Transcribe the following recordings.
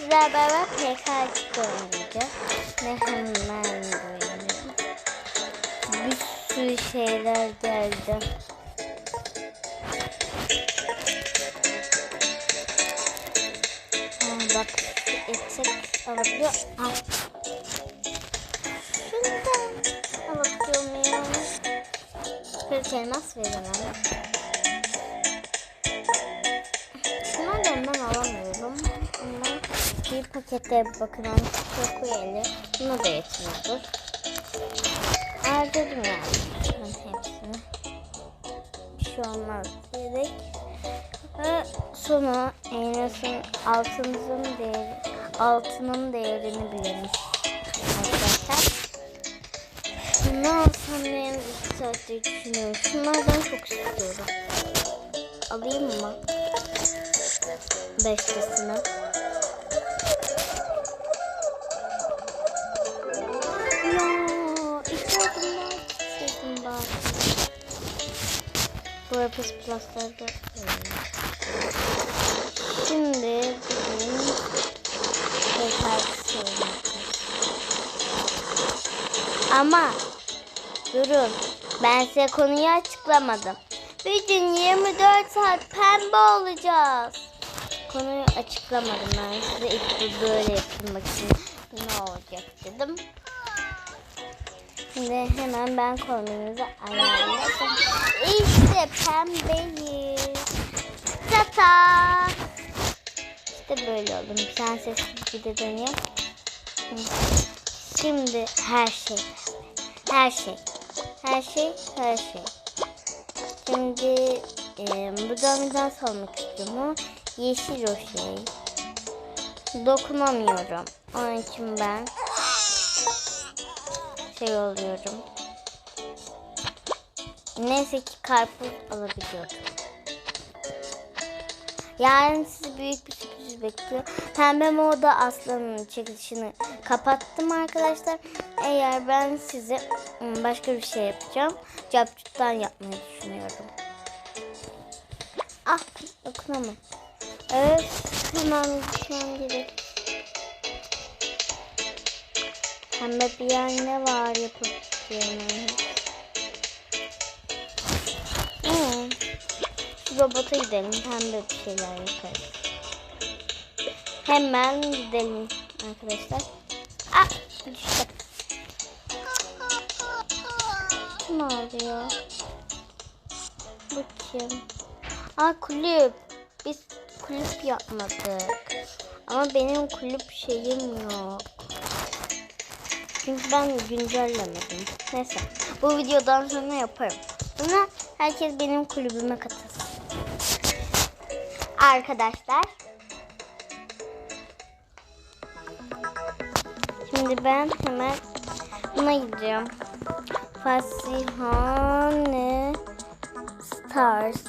sizlerle beraber PK oynayacağız. Ve hemen böyle bir sürü şeyler geldi. Aa, bak etek alabiliyor. Al. Şundan alabiliyor muyum? Kırk elmas veriyorum. Bir pakette bakın çok koyalım. Buna da yetmiyordur. Harcadım yani. Hepsini. Bir şey olmaz dedik. Ve sonu Enes'in altınızın değeri, altının değerini bilemiş arkadaşlar. Ne alsam diye iki saattir düşünüyorum. Şunlardan çok istiyorum. Alayım mı? Beşlisini. Bu Apple Plus'larda Şimdi bugün tekrar Ama durun ben size konuyu açıklamadım. Bir gün 24 saat pembe olacağız. Konuyu açıklamadım ben size ilk böyle yapmak için ne olacak dedim. Şimdi hemen ben kombinimizi ayarladım. İşte pembeyiz. Tata. İşte böyle oldum. Prenses gibi de dönüyor. Şimdi her şey. Her şey. Her şey. Her şey. Şimdi e, buradan biraz sormak istiyorum yeşil o şey. Dokunamıyorum. Onun için ben şey oluyorum. Neyse ki karpuz alabiliyorum. Yarın sizi büyük bir sürpriz bekliyor. Pembe moda aslanın çekilişini kapattım arkadaşlar. Eğer ben size başka bir şey yapacağım. Capcut'tan yapmayı düşünüyorum. Ah dokunamam. Evet hemen gitmem gerek. Pembe bir yer ne var. Hmm. Şu robota gidelim. Pembe bir şeyler yaparız. Hemen gidelim arkadaşlar. Ah düştü. Kim? Bu kim? Aa kulüp. Biz kulüp yapmadık. Ama benim kulüp şeyim yok. Çünkü ben güncellemedim. Neyse. Bu videodan sonra yaparım. Sonra herkes benim kulübüme katılsın. Arkadaşlar. Şimdi ben hemen buna gideceğim. Fasihane Stars.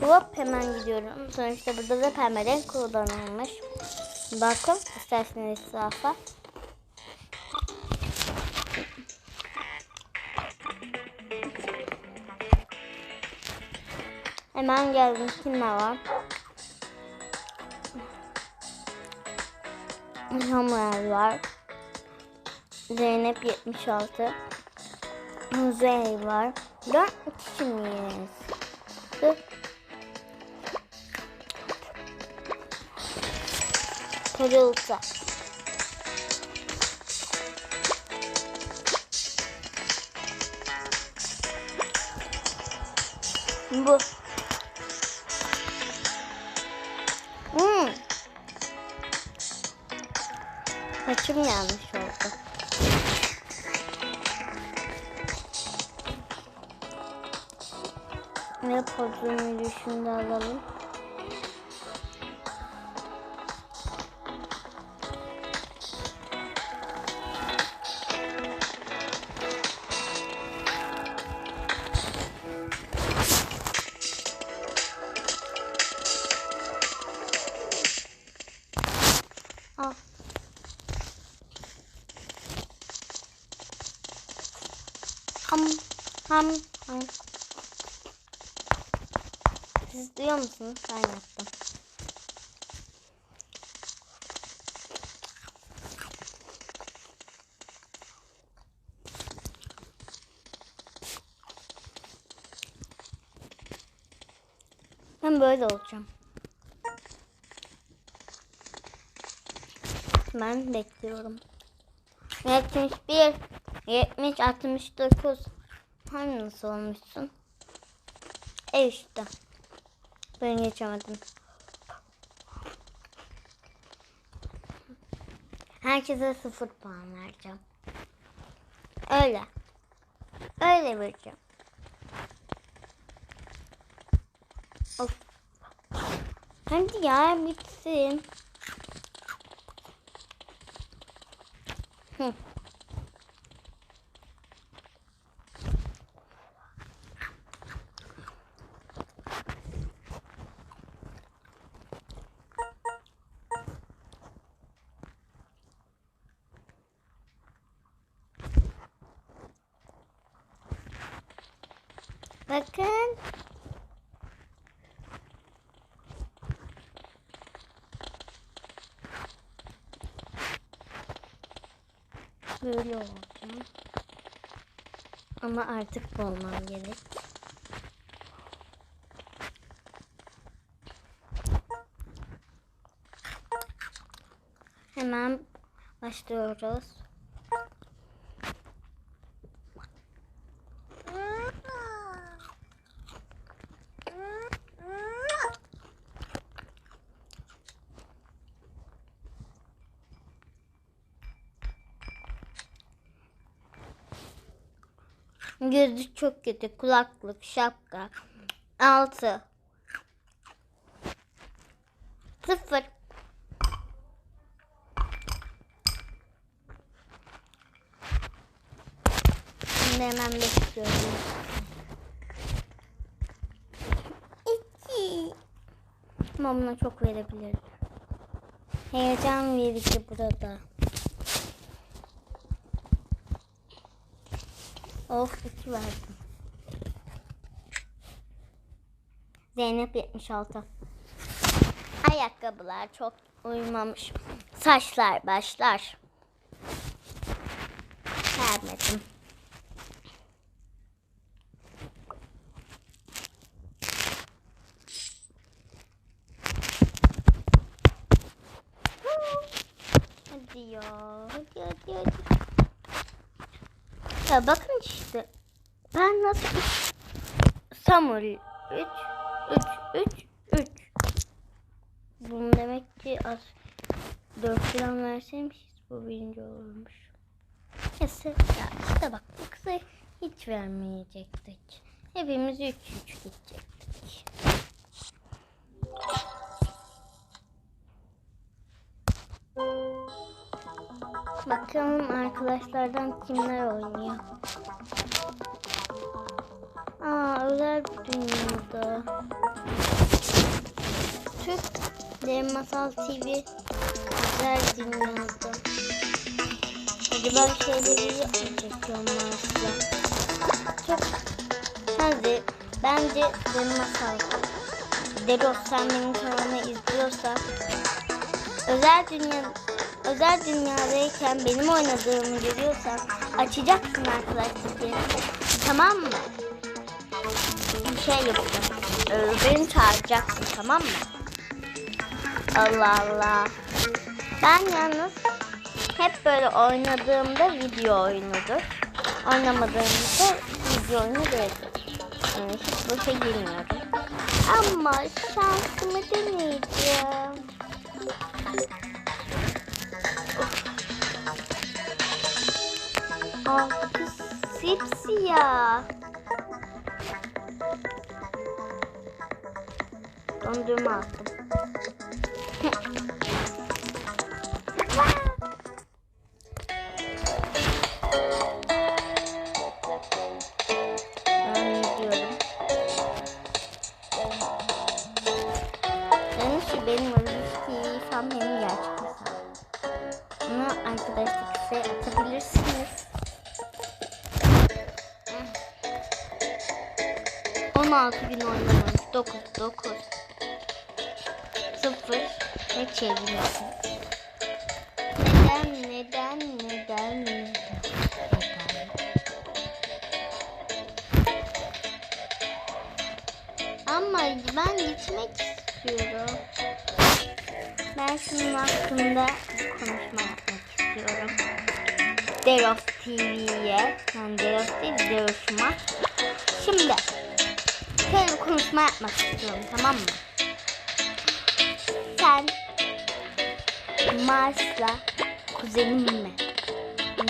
Hop hemen gidiyorum. Sonuçta burada da pembe renk kullanılmış. Bakın isterseniz etrafa. Hemen geldim. Kimler var? Samuel var. Zeynep 76. Kuzey var. Dört kişi miyiz? Kırılsa. Bu. Saçım yanlış oldu. Ve pozunu düşünde alalım. Ham. ham. Siz duyuyor musunuz? Ben yaptım. Ben böyle olacağım. Ben bekliyorum. 71, 70, 69. Hani nasıl olmuşsun? E işte. Ben geçemedim. Herkese sıfır puan vereceğim. Öyle. Öyle vereceğim. Hadi ya bitsin. Hı. Bakın. Böyle olacağım. Ama artık bu olmam gerek. Hemen başlıyoruz. Gözü çok kötü. Kulaklık, şapka. Altı. Sıfır. Şimdi hemen bekliyorum. İki. Ama buna çok verebilirim. Heyecan verici burada. Of iki verdim. Zeynep 76. Ayakkabılar çok uymamış. Saçlar başlar. Vermedim. Hadi ya. Hadi hadi hadi. Ya bakın işte. Ben nasıl Samuel 3 3 3 3 Bunu demek ki az 4 falan verseymişiz bu birinci olurmuş. Neyse ya işte bak bu kıza hiç vermeyecektik. Hepimiz 3 3 gidecektik. Bakalım arkadaşlardan kimler oynuyor. Aa özel bir dünyada. Türk Derin Masal TV özel dünyada. Ben şeyleri çekiyorum Mars'la. Çok hadi bence Derin Masal. Deros sen benim kanalıma izliyorsan özel dünya özel dünyadayken benim oynadığımı görüyorsan açacaksın arkadaşlar. Tamam mı? Bir şey yapacağım. Ee, beni çağıracaksın tamam mı? Allah Allah. Ben yalnız hep böyle oynadığımda video oyunudur. Oynamadığımda video oyunu. Yani hiç boşa girmiyorum. Ama şansımı deneyeceğim. Altı sipsiyah. Dondurma aldım. 16 gün oynamamış. 9 9 0 ve çevirmesin. Neden neden neden neden? Ama ben gitmek ben şunun hakkında konuşma yapmak istiyorum. Deros TV'ye, yani Deros değil Deros'uma. Şimdi, şöyle konuşma yapmak istiyorum tamam mı? Sen Mars'la kuzenin mi?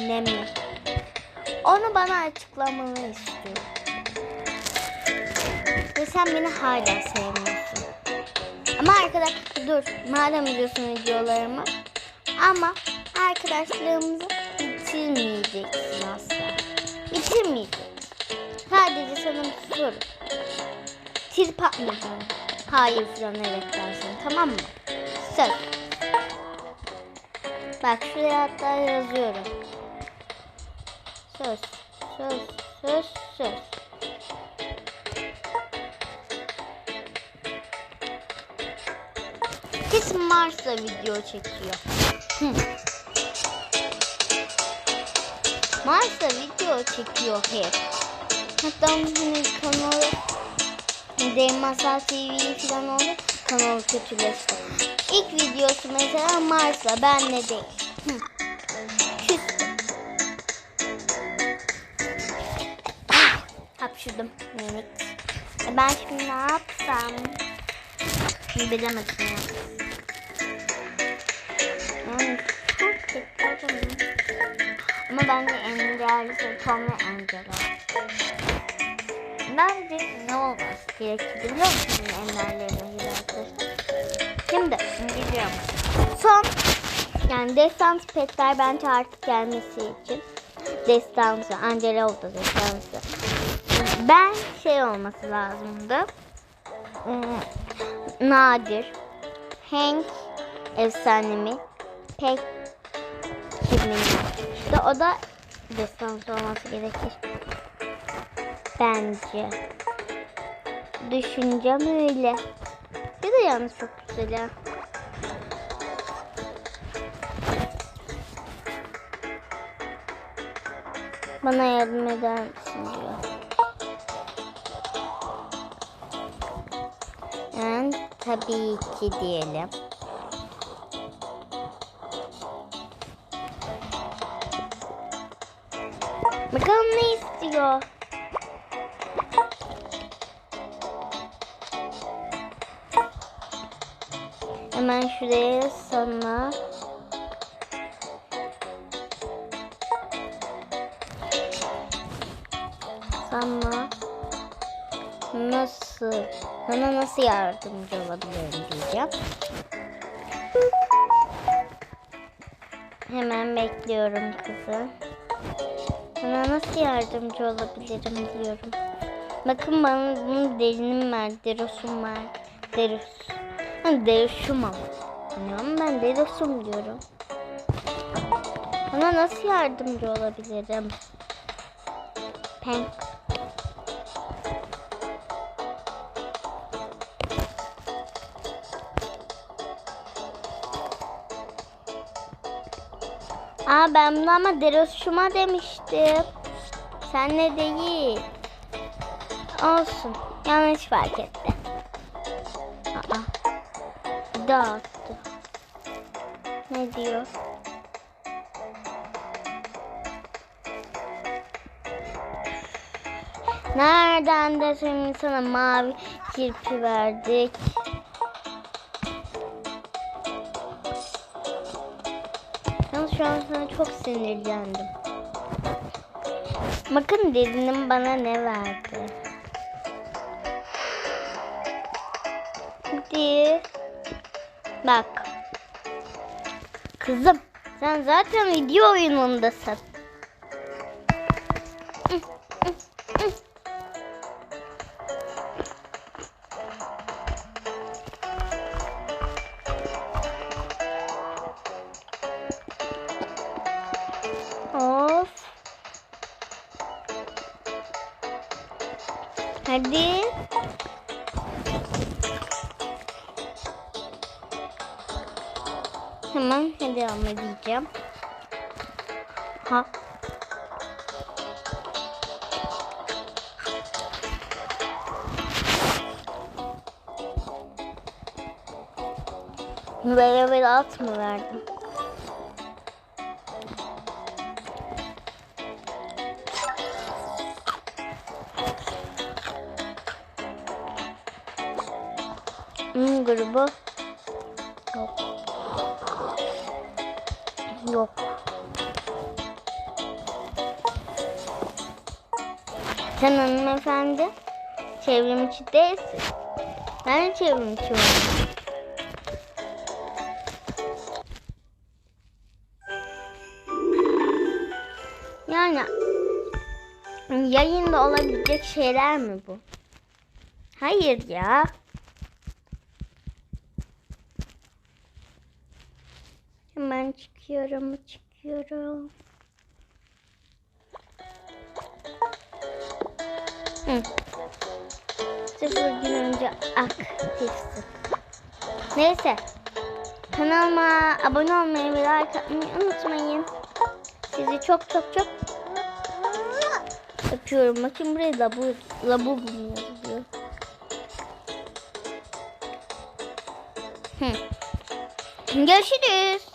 Ne mi? Onu bana açıklamanı istiyorum. Ve sen beni hala sevmiyorsun. Ama arkadaş dur madem biliyorsun videolarımı ama arkadaşlarımızı bitirmeyeceksin asla. Bitirmeyeceksin. Sadece sana bir soru. Trip atmayacaksın. Hayır falan evet dersin tamam mı? Söz. Bak şuraya hatta yazıyorum. Söz, söz, söz, söz. Kesin Mars'la video çekiyor. Mars'la video çekiyor hep. Hatta onun hani kanalı Dev Masal TV falan oldu. Kanalı kötüleşti. İlk videosu mesela Mars'la ben ne değil. Hı. Küstüm. Ah, Hapşırdım. Evet. E ben şimdi ne yapsam? Bilemedim ya. Yani çok kötü Ama bence en değerlisi Tom ve Angela. Bence ne olmaz gerekir biliyor musun en değerlerine giderse. Şimdi gidiyorum. Son yani Destans petler bence artık gelmesi için Destansı, Angela oldu Destansı. Ben şey olması lazımdı. Hmm, Nadir, Hank efsanemi, pek kimin işte o da destansı olması gerekir. Bence. Düşüncem öyle. Bir de yalnız çok güzel. Bana yardım eder misin diyor. Yani tabii ki diyelim. Bakalım ne istiyor? Hemen şuraya sana sana nasıl sana nasıl yardımcı olabilirim diyeceğim. Hemen bekliyorum kızı. Sana nasıl yardımcı olabilirim diyorum. Bakın bana bunun derinim var, derosum var. Deros. Derosum ama. Anlıyorum ben derosum diyorum. Sana nasıl yardımcı olabilirim? Pen. Aa ben bunu ama derosuma demiştim. Sen ne değil. Olsun. Yanlış fark etti. Dağıttı. Ne diyor? Nereden de şimdi sana mavi kirpi verdik. Yalnız şu an sana çok sinirlendim. Bakın derinim bana ne verdi. Bak. Kızım sen zaten video oyunundasın. Hemen devam edeceğim. Ha. Böyle böyle alt mı verdim? Yok. Sen hanımefendi çevrimiçi değilsin. Ben çevrimiçi oldum. Yani yayında olabilecek şeyler mi bu? Hayır ya. Hemen çıkıyorum, çıkıyorum. Hı. Sıfır gün önce aktifsin. Neyse. Kanalıma abone olmayı ve like atmayı unutmayın. Sizi çok çok çok öpüyorum. Bakın buraya labu, labu yazıyor. Hı. Görüşürüz.